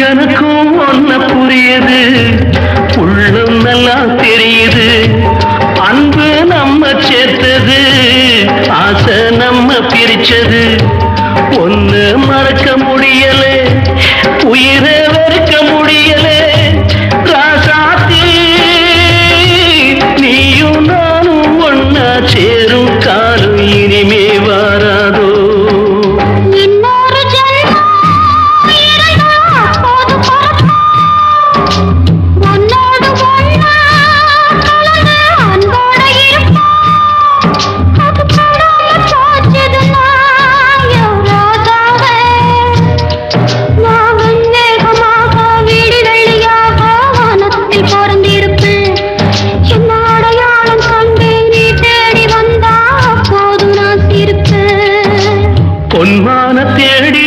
எனக்கும் ஒன்ன புரியுது. உள்ளம் நல்லா தெரியுது. அன்பு நம்ம சேர்த்தது. ஆசை நம்ம பிரிச்சது. ஒன்று மறக்க முடியல. உயிரை ஞான தேடி